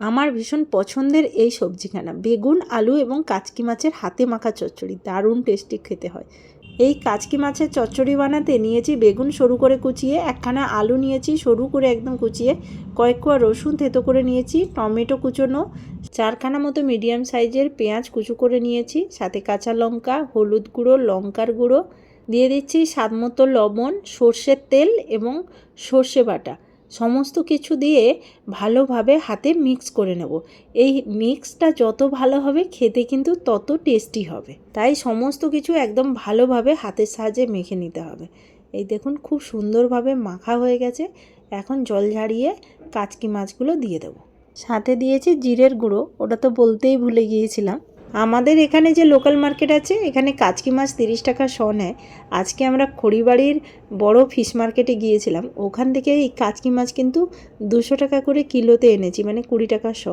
আমার ভীষণ পছন্দের এই সবজিখানা। বেগুন, আলু এবং কাচকি মাছের হাতে মাখা চচ্চড়ি। দারুণ টেস্টি খেতে হয়। এই কাচকি মাছের চচ্চড়ি বানাতে নিয়েছি বেগুন সরু করে কুচিয়ে, একখানা আলু নিয়েছি সরু করে একদম কুচিয়ে, কয়েক কোয়া রসুন থেতো করে নিয়েছি, টমেটো কুচোনো, চারখানা মতো মিডিয়াম সাইজের পেঁয়াজ কুচু করে নিয়েছি, সাথে কাঁচা লঙ্কা, হলুদ গুঁড়ো, লঙ্কার গুঁড়ো, দিয়ে দিচ্ছি স্বাদ মতো লবণ, সর্ষের তেল এবং সর্ষে বাটা। সমস্ত কিছু দিয়ে ভালোভাবে হাতে মিক্স করে নেব। এই মিক্সটা যত ভালো হবে, খেতে কিন্তু তত টেস্টি হবে। তাই সমস্ত কিছু একদম ভালোভাবে হাতের সাহায্যে মেখে নিতে হবে। এই দেখুন, খুব সুন্দরভাবে মাখা হয়ে গেছে। এখন জল ঝাড়িয়ে কাচকি মাছগুলো দিয়ে দেবো। সাথে দিয়েছি জিরের গুঁড়ো, ওটা তো বলতেই ভুলে গিয়েছিলাম। আমাদের এখানে যে লোকাল মার্কেট আছে, এখানে কাচকি মাছ তিরিশ টাকা শ নেয় আজকে আমরা খড়িবাড়ির বড় ফিশ মার্কেটে গিয়েছিলাম। ওখান থেকে এই কাচকি মাছ কিন্তু দুশো টাকা করে কিলোতে এনেছি মানে কুড়ি টাকা শ।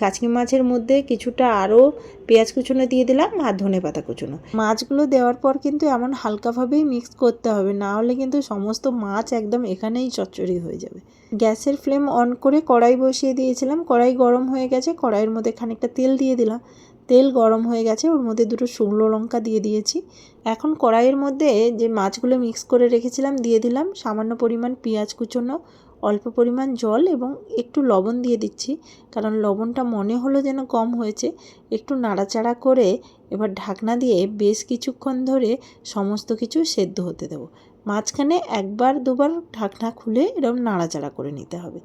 কাচকি মাছের মধ্যে কিছুটা আরও পেঁয়াজ কুচুনো দিয়ে দিলাম আর ধনে পাতা কুচুনো। মাছগুলো দেওয়ার পর কিন্তু এমন হালকাভাবেই মিক্স করতে হবে, না হলে কিন্তু সমস্ত মাছ একদম এখানেই চচ্চড়ি হয়ে যাবে। গ্যাসের ফ্লেম অন করে কড়াই বসিয়ে দিয়েছিলাম। কড়াই গরম হয়ে গেছে, কড়াইয়ের মধ্যে খানিকটা তেল দিয়ে দিলাম। তেল গরম হয়ে গেছে, ওর মধ্যে দুটো শুকনো লঙ্কা দিয়ে দিয়েছি। এখন কড়াইয়ের মধ্যে যে মাছগুলো মিক্স করে রেখেছিলাম দিয়ে দিলাম। সামান্য পরিমাণ পেঁয়াজ কুচোনো, অল্প পরিমাণ জল এবং একটু লবণ দিয়ে দিচ্ছি। কারণ লবণটা মনে হলো যেন কম হয়েছে। একটু নাড়াচাড়া করে এবার ঢাকনা দিয়ে বেশ কিছুক্ষণ ধরে সমস্ত কিছু সেদ্ধ হতে দেবো। মাঝখানে একবার দুবার ঢাকনা খুলে এরকম নাড়াচাড়া করে নিতে হবে।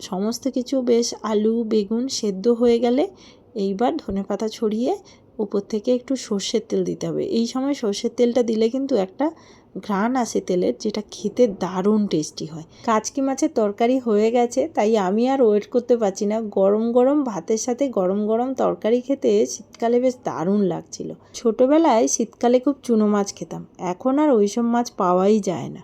সমস্ত কিছু বেশ আলু, বেগুন সেদ্ধ হয়ে গেলে এইবার ধনে পাতা ছড়িয়ে উপর থেকে একটু সর্ষের তেল দিতে হবে। এই সময় সর্ষের তেলটা দিলে কিন্তু একটা ঘ্রাণ আসে তেলের, যেটা খেতে দারুণ টেস্টি হয়। কাচকি মাছের তরকারি হয়ে গেছে, তাই আমি আর ওয়েট করতে পারছি না। গরম গরম ভাতের সাথে গরম গরম তরকারি খেতে শীতকালে বেশ দারুণ লাগছিল। ছোটোবেলায় শীতকালে খুব চুনো মাছ খেতাম, এখন আর ওইসব মাছ পাওয়াই যায় না।